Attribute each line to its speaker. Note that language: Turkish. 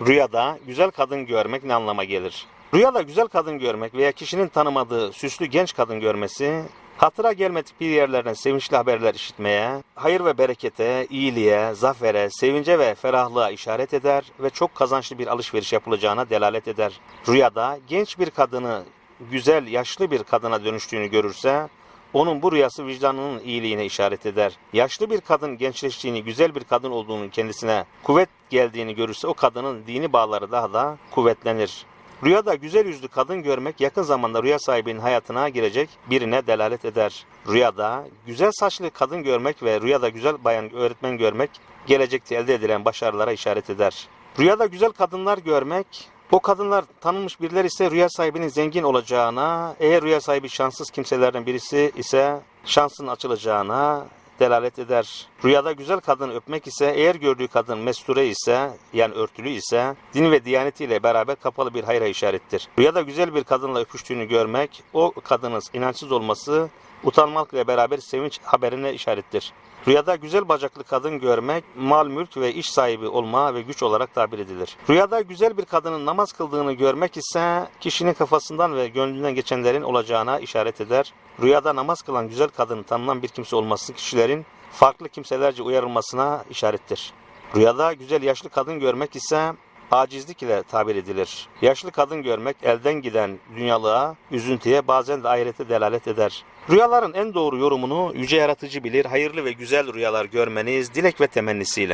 Speaker 1: Rüyada güzel kadın görmek ne anlama gelir? Rüyada güzel kadın görmek veya kişinin tanımadığı süslü genç kadın görmesi, hatıra gelmedik bir yerlerden sevinçli haberler işitmeye, hayır ve berekete, iyiliğe, zafere, sevince ve ferahlığa işaret eder ve çok kazançlı bir alışveriş yapılacağına delalet eder. Rüyada genç bir kadını güzel, yaşlı bir kadına dönüştüğünü görürse, onun bu rüyası vicdanının iyiliğine işaret eder. Yaşlı bir kadın gençleştiğini, güzel bir kadın olduğunu kendisine kuvvet geldiğini görürse o kadının dini bağları daha da kuvvetlenir. Rüyada güzel yüzlü kadın görmek yakın zamanda rüya sahibinin hayatına girecek birine delalet eder. Rüyada güzel saçlı kadın görmek ve rüyada güzel bayan öğretmen görmek gelecekte elde edilen başarılara işaret eder. Rüyada güzel kadınlar görmek o kadınlar tanınmış birileri ise rüya sahibinin zengin olacağına, eğer rüya sahibi şanssız kimselerden birisi ise şansın açılacağına delalet eder. Rüyada güzel kadını öpmek ise eğer gördüğü kadın mesture ise yani örtülü ise din ve diyanetiyle beraber kapalı bir hayra işarettir. Rüyada güzel bir kadınla öpüştüğünü görmek o kadının inançsız olması utanmakla beraber sevinç haberine işarettir. Rüyada güzel bacaklı kadın görmek, mal, mülk ve iş sahibi olma ve güç olarak tabir edilir. Rüyada güzel bir kadının namaz kıldığını görmek ise kişinin kafasından ve gönlünden geçenlerin olacağına işaret eder. Rüyada namaz kılan güzel kadının tanınan bir kimse olması kişilerin farklı kimselerce uyarılmasına işarettir. Rüyada güzel yaşlı kadın görmek ise acizlik ile tabir edilir. Yaşlı kadın görmek elden giden dünyalığa, üzüntüye bazen de ahirete delalet eder. Rüyaların en doğru yorumunu yüce yaratıcı bilir. Hayırlı ve güzel rüyalar görmeniz dilek ve temennisiyle.